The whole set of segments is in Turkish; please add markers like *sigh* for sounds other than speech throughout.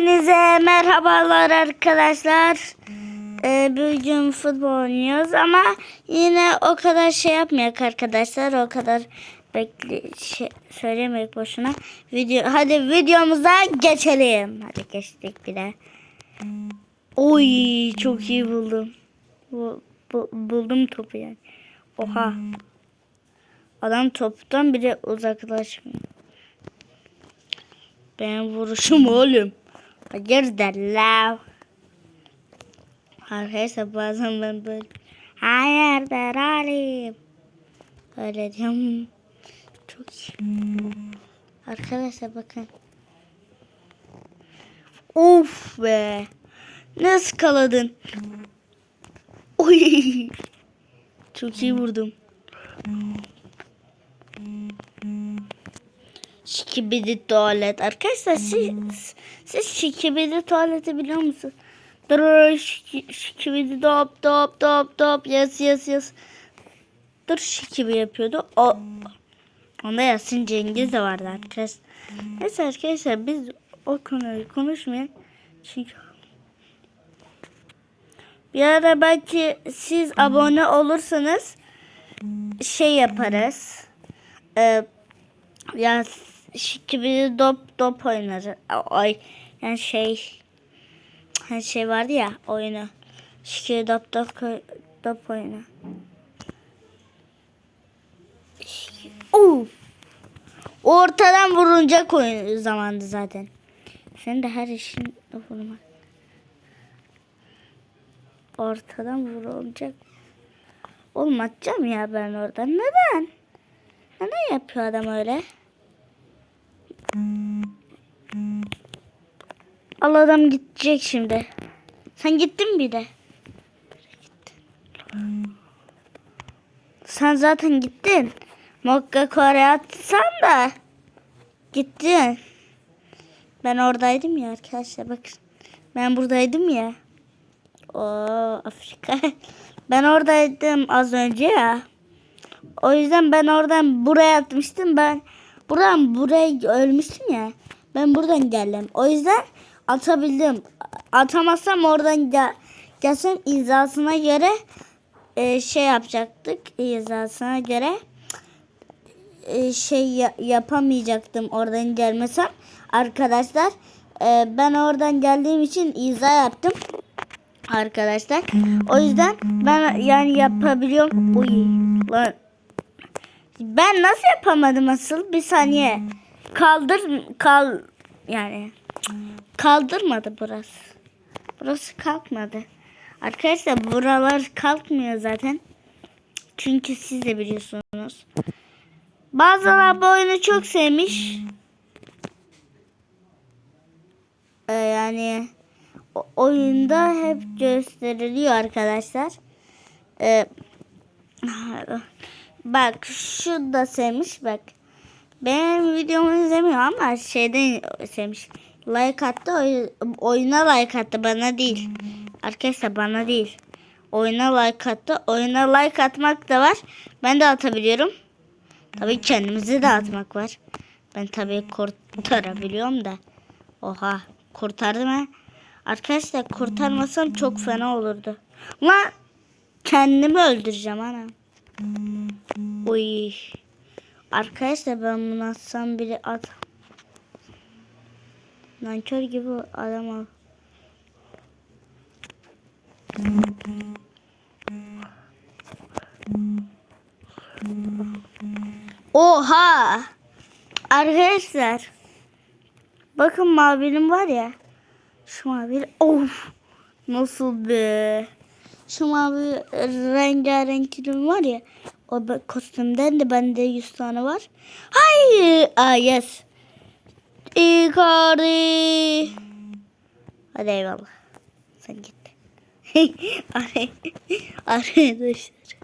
Hepinize merhabalar arkadaşlar. Ee, bugün futbol oynuyoruz ama yine o kadar şey yapmayak arkadaşlar. O kadar bekle şey, söylemek boşuna. Video hadi videomuza geçelim. Hadi geçtik bile. Oy çok iyi buldum. Bu, bu- buldum topu yani. Oha. Adam toptan bile uzaklaşmıyor. Benim vuruşum oğlum. Hayırdır la? Arkadaşlar bazen ben böyle hayırdır alim. Öyle diyorum. Çok iyi. Arkadaşlar bakın. Of be. Nasıl kaladın? Oy. Çok iyi vurdum. Şikibidi tuvalet. Arkadaşlar siz, siz şikibidi tuvaleti biliyor musunuz? Dur şiki- şikibidi top top top top yes yes yes. Dur şikibi yapıyordu. O Onda Yasin Cengiz de vardı arkadaşlar. Neyse arkadaşlar biz o konuyu konuşmayalım. Çünkü bir ara belki siz abone olursanız şey yaparız. Ee, ya gibi dop dop oynarız. Ay yani şey hani şey vardı ya oyunu. Şikiri dop dop dop oyunu. Uf. Ortadan vurunacak oyun zamandı zaten. Sen de her işin vurma. Ortadan vurulacak. Oğlum atacağım ya ben oradan. Neden? Neden yapıyor adam öyle? Al adam gidecek şimdi. Sen gittin bir de? Sen zaten gittin. Mokka Kore atsan da gittin. Ben oradaydım ya arkadaşlar bakın. Ben buradaydım ya. O Afrika. *laughs* Ben oradaydım az önce ya. O yüzden ben oradan buraya atmıştım. Ben buradan buraya ölmüştüm ya. Ben buradan geldim. O yüzden atabildim. Atamazsam oradan gel gelsem izasına göre e, şey yapacaktık. İzasına göre e, şey ya- yapamayacaktım oradan gelmesem. Arkadaşlar e, ben oradan geldiğim için izah yaptım. Arkadaşlar. O yüzden ben yani yapabiliyorum. Uy, lan. Ben nasıl yapamadım asıl? Bir saniye. Kaldır kal yani kaldırmadı burası. Burası kalkmadı. Arkadaşlar buralar kalkmıyor zaten. Çünkü siz de biliyorsunuz. Bazıları bu oyunu çok sevmiş. Ee, yani oyunda hep gösteriliyor arkadaşlar. Ee, bak şu da sevmiş bak. Benim videomu izlemiyor ama şeyden sevmiş. Like attı oy- oyuna like attı bana değil. Arkadaşlar bana değil. Oyuna like attı. Oyuna like atmak da var. Ben de atabiliyorum. Tabii kendimizi de atmak var. Ben tabii kurtarabiliyorum da. Oha kurtardım ha. Arkadaşlar kurtarmasam çok fena olurdu. Lan kendimi öldüreceğim ana. Uy. Arkadaşlar ben bunu atsam bile at. Nankör gibi adam ol. Oha! Arkadaşlar. Bakın mavinin var ya. Şu mavi. Of! Nasıl be? Şu mavi rengarenkinin var ya. O kostümden de bende 100 tane var. Hayır. Aa yes. Icardi. Hadi eyvallah. Sen git. *laughs* Arkadaşlar.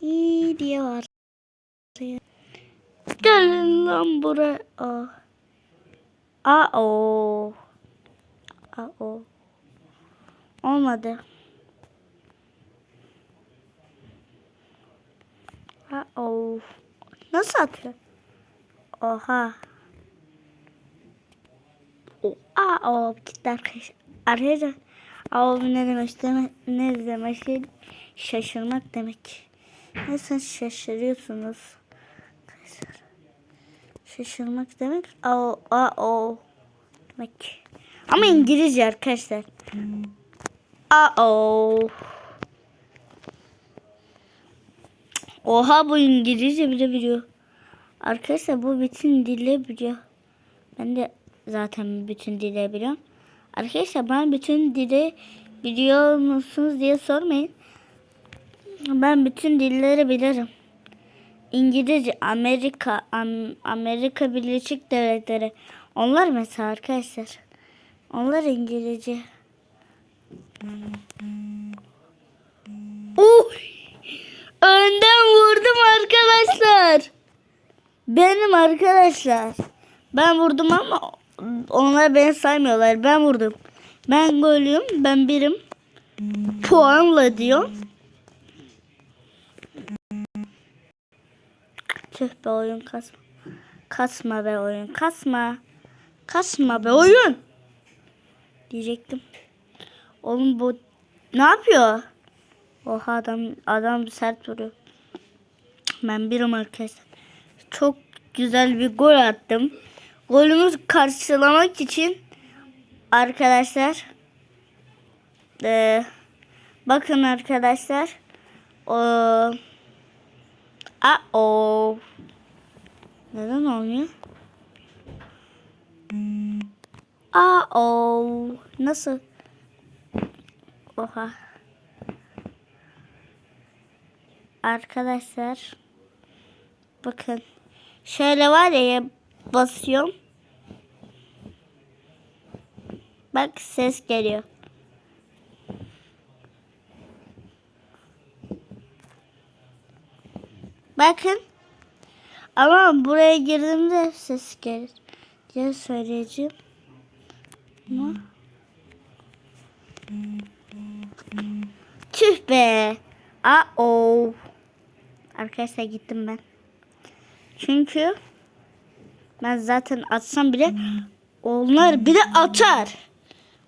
İyi diye var. Gelin lan buraya. Aa. Aa o. Aa o. Olmadı. Aa o. Nasıl atıyor? Oha. Aa o gitti arkadaşlar. Arkadaşlar aa ne demek demek ne demek şey şaşırmak demek. Nasıl şaşırıyorsunuz? Arkadaşlar. Şaşırmak demek aa aa o demek. Ama İngilizce arkadaşlar. Aa o. Oha bu İngilizce bile biliyor. Arkadaşlar bu bütün dili biliyor. Ben de zaten bütün dili biliyorum. Arkadaşlar ben bütün dili biliyor musunuz diye sormayın. Ben bütün dilleri bilirim. İngilizce, Amerika, Am- Amerika Birleşik Devletleri. Onlar mesela arkadaşlar. Onlar İngilizce. Uy! Önden vurdum arkadaşlar. Benim arkadaşlar. Ben vurdum ama onlar beni saymıyorlar. Ben vurdum. Ben golüyüm. Ben birim. Puanla diyor. Tüh be oyun kasma. Kasma be oyun. Kasma. Kasma be oyun. Diyecektim. Oğlum bu ne yapıyor? Oha adam adam sert vuruyor. Ben birim arkadaşlar. Çok güzel bir gol attım. Golümü karşılamak için arkadaşlar eee, bakın arkadaşlar o a o neden olmuyor? A o nasıl? Oha. Arkadaşlar bakın şöyle var ya basıyorum. Bak ses geliyor. Bakın. Ama buraya girdiğimde ses gelir. diye söyleyeceğim. Ama... Tüh be. O. Arkadaşlar gittim ben. Çünkü ben zaten atsam bile onlar bile atar.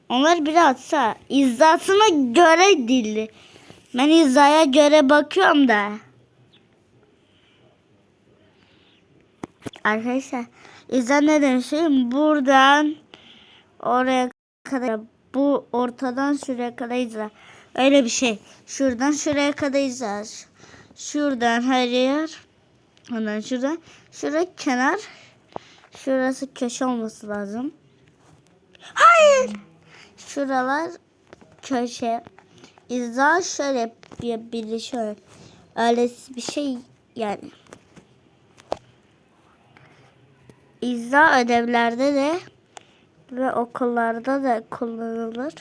Onlar bile atsa izzasına göre dilli. Ben izzaya göre bakıyorum da. Arkadaşlar izza ne demişim? Buradan oraya kadar bu ortadan şuraya kadar izza. Öyle bir şey. Şuradan şuraya kadar izza. Şuradan her yer. Ondan şuradan. Şurada kenar. Şurası köşe olması lazım. Hayır. Şuralar köşe. İzah şöyle bir birleşiyor. Öyle bir şey yani. İzah ödevlerde de ve okullarda da kullanılır.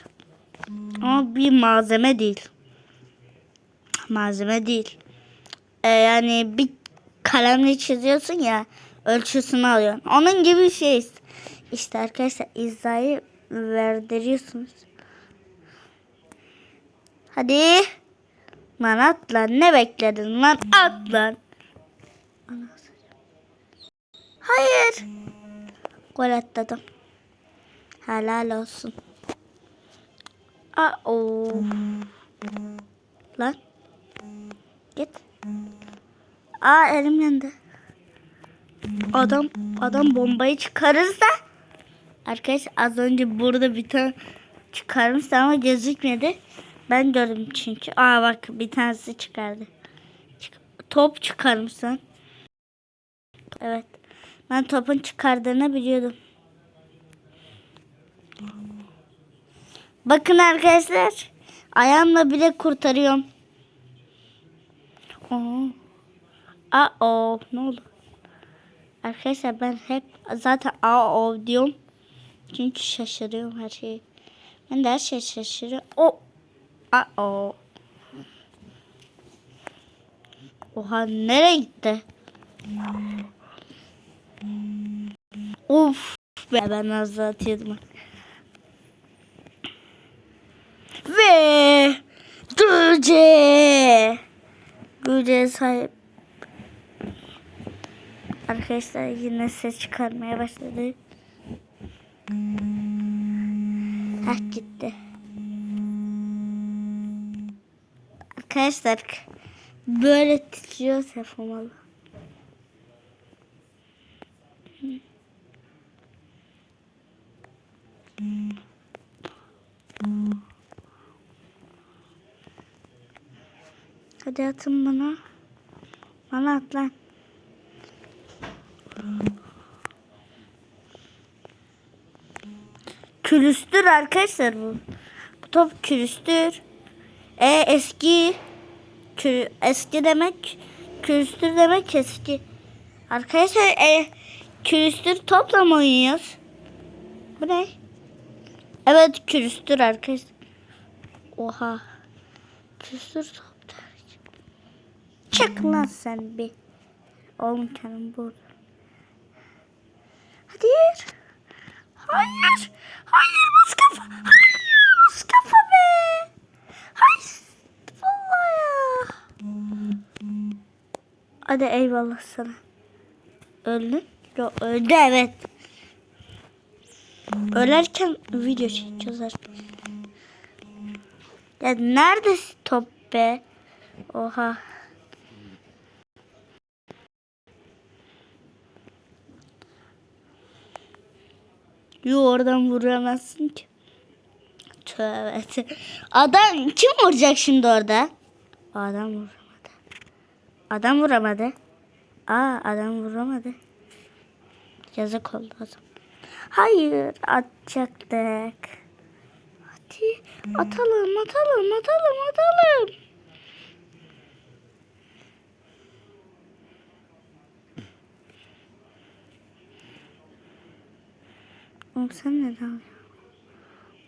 Ama bir malzeme değil. Malzeme değil. Ee, yani bir kalemle çiziyorsun ya ölçüsünü alıyorsun. Onun gibi bir şey işte. Arkadaşlar izahı verdiriyorsunuz. Hadi. Lan at ne bekledin lan at lan. Hayır. Gol atladım. Helal olsun. Aa o. Lan. Git. Aa elim yandı. Adam adam bombayı çıkarırsa Arkadaşlar az önce burada bir tane çıkarmıştı ama gözükmedi. Ben gördüm çünkü. Aa bak bir tanesi çıkardı. Çık- top çıkarmışsın. Evet. Ben topun çıkardığını biliyordum. Bakın arkadaşlar. Ayağımla bile kurtarıyorum. Aa o ne oldu? Arkadaşlar ben hep zaten aa o diyorum. Çünkü şaşırıyorum her şeyi. Ben de her şey şaşırıyorum. O aa o. Oha nereye gitti? Uf be ben az atıyordum. Ve Gülce. Gülce sahip. Arkadaşlar yine ses çıkarmaya başladı. Heh gitti. Arkadaşlar böyle titriyor telefon atın bana. Bana at lan. Külüstür arkadaşlar bu. Bu top külüstür. E eski kü, eski demek külüstür demek eski. Arkadaşlar e, külüstür topla mı oynuyoruz? Bu ne? Evet külüstür arkadaşlar. Oha. Külüstür top. Çık lan sen bir. Oğlum kendim burada. Hadi. Hayır. Hayır Mustafa. Hayır Mustafa be. Hayır. Vallahi ya. Hadi eyvallah sana. Öldün? Yok öldü evet. Ölerken video çekeceğiz artık. Ya neredesin top be? Oha. Yo oradan vuramazsın ki. Tövbe. Adam kim vuracak şimdi orada? Adam vuramadı. Adam vuramadı. Aa adam vuramadı. Yazık oldu o zaman. Hayır atacaktık. Hadi atalım atalım atalım atalım. Oğlum sen neden alıyorsun?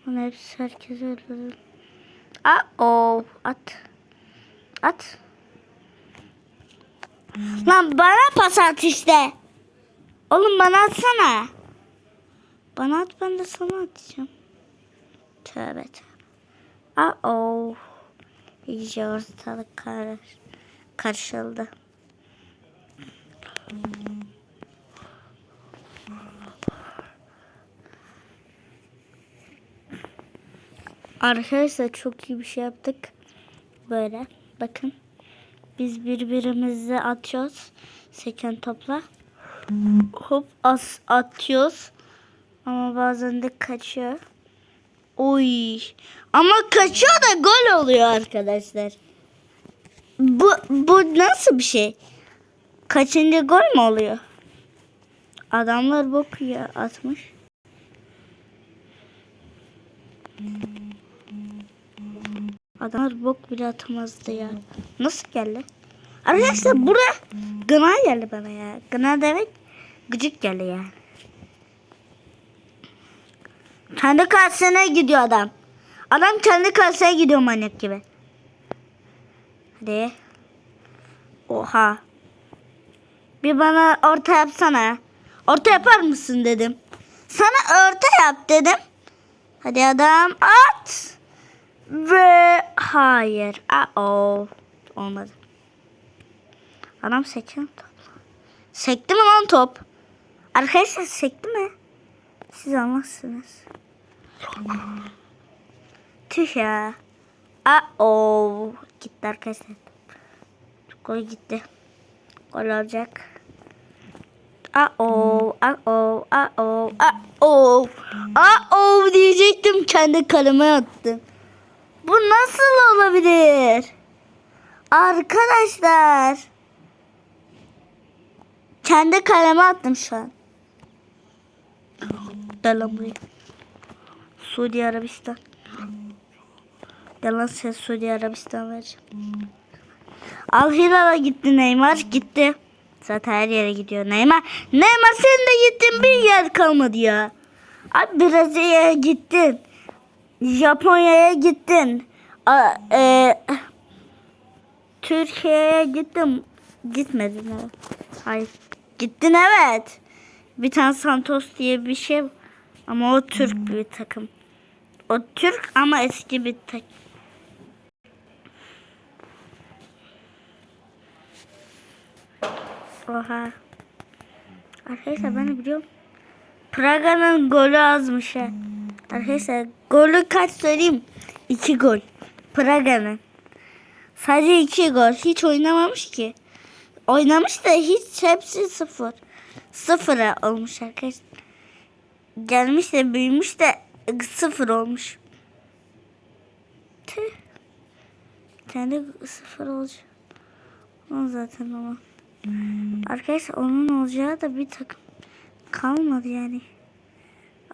Bana hepsi herkese öldürdün. Aa, o at. At. Lan bana pas at işte. Oğlum bana atsana. Bana at ben de sana atacağım. Tövbe tövbe. Aa, o. İyice ortalık karış, karışıldı. Arkadaşlar çok iyi bir şey yaptık. Böyle bakın. Biz birbirimize atıyoruz. Seken topla. Hop as atıyoruz. Ama bazen de kaçıyor. Oy. Ama kaçıyor da gol oluyor arkadaşlar. Bu, bu nasıl bir şey? Kaçıncı gol mü oluyor? Adamlar bakıyor atmış. Adamlar bok bile atamazdı ya. Nasıl geldi? Arkadaşlar buraya gına geldi bana ya. Gına demek gıcık geldi ya. Kendi karşısına gidiyor adam. Adam kendi karşısına gidiyor manyak gibi. Hadi. Oha. Bir bana orta yapsana. Orta yapar mısın dedim. Sana orta yap dedim. Hadi adam at. Ve hayır. Aa, olmadı. Adam sekti mi top? Sekti mi lan top? Arkadaşlar sekti mi? Siz anlarsınız. Tüh ya. Aa, gitti arkadaşlar. Gol gitti. Gol olacak. Aa-o, aa-o, aa-o, aa-o. Aa-o diyecektim kendi kaleme attım. Bu nasıl olabilir? Arkadaşlar. Kendi kaleme attım şu an. Gel lan buraya. Suudi Arabistan. Gel lan sen Suudi Arabistan vereceğim. Al Hilal'a gitti Neymar gitti. Zaten her yere gidiyor Neymar. Neymar sen de gittin bir yer kalmadı ya. Abi Brezilya'ya gittin. Japonya'ya gittin. A, e, Türkiye'ye gittim. Gitmedin mi? Hayır. Gittin evet. Bir tane Santos diye bir şey. Ama o Türk bir takım. O Türk ama eski bir takım. Oha. Arkadaşlar ben de biliyorum. Praga'nın golü azmış ha. Arkadaşlar golü kaç söyleyeyim? 2 gol. Praga'nın. Sadece 2 gol. Hiç oynamamış ki. Oynamış da hiç hepsi sıfır. Sıfıra olmuş arkadaşlar. Gelmiş de büyümüş de sıfır olmuş. Tüh. De sıfır olacak. O zaten ama. Arkadaşlar onun olacağı da bir takım kalmadı yani.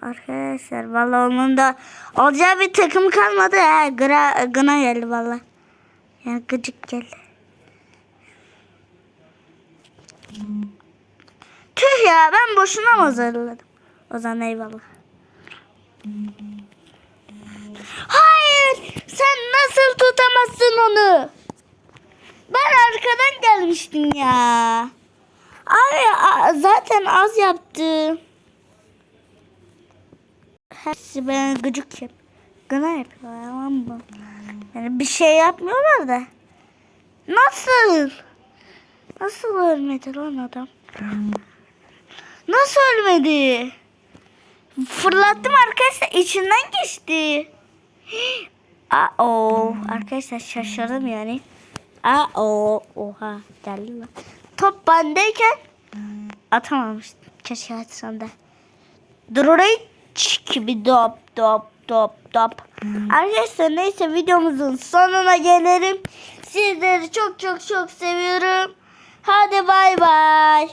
Arkadaşlar vallahi onun da olacağı bir takım kalmadı. He, gra, gına geldi vallahi. Yani gıcık geldi. Tüh ya ben boşuna mı hazırladım? O zaman eyvallah. Hayır sen nasıl tutamazsın onu? Ben arkadan gelmiştim ya. Abi zaten az yaptı. Hepsi bana gıcık yap. Gına yapıyorlar tamam mı? Yani bir şey yapmıyorlar da. Nasıl? Nasıl ölmedi lan adam? Nasıl ölmedi? Fırlattım arkadaşlar içinden geçti. *gasps* Aa arkadaşlar şaşırdım yani. Aa oha geldi lan. Top bendeyken atamamıştım. Keşke atsam da. Dururayı gibi dop dop dop dop. Arkadaşlar neyse videomuzun sonuna gelelim. Sizleri çok çok çok seviyorum. Hadi bay bay.